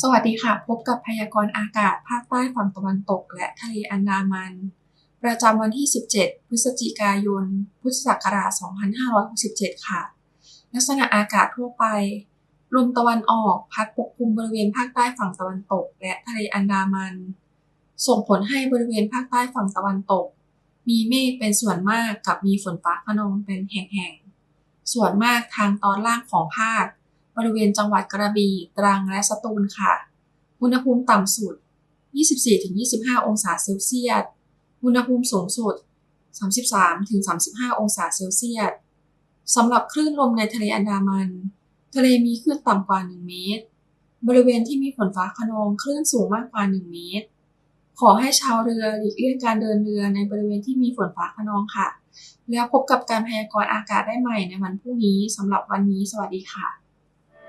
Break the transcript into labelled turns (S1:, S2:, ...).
S1: สวัสดีค่ะ พบกับพยากรณ์อากาศภาคใต้ฝั่งตะวันตก และทะเลอันดามัน ประจำวันที่ 17 พฤศจิกายน พุทธศักราช 2567 ค่ะ ลักษณะอากาศทั่วไป ลมตะวันออกพัดปกคลุมบริเวณภาคใต้ฝั่งตะวันตก และทะเลอันดามัน ส่งผลให้บริเวณภาคใต้ฝั่งตะวันตก มีเมฆเป็นส่วนมากกับมีฝนฟ้าขนองเป็นแห่งๆ ส่วนมากทางตอนล่างของภาค บริเวณจังหวัดกระบี่ ตรัง และสตูลค่ะ อุณหภูมิต่ำสุด 24-25 องศาเซลเซียส อุณหภูมิสูงสุด 33-35 องศาเซลเซียส สำหรับคลื่นลมในทะเลอันดามัน ทะเลมีคลื่นต่ำกว่า 1 เมตร บริเวณที่มีฝนฟ้าคะนองคลื่นสูงมากกว่า 1 เมตร ขอให้ชาวเรือหลีกเลี่ยงการเดินเรือในบริเวณที่มีฝนฟ้าคะนองค่ะ แล้วพบกับการพยากรณ์อากาศได้ใหม่ในวันพรุ่งนี้สำหรับวันนี้สวัสดีค่ะ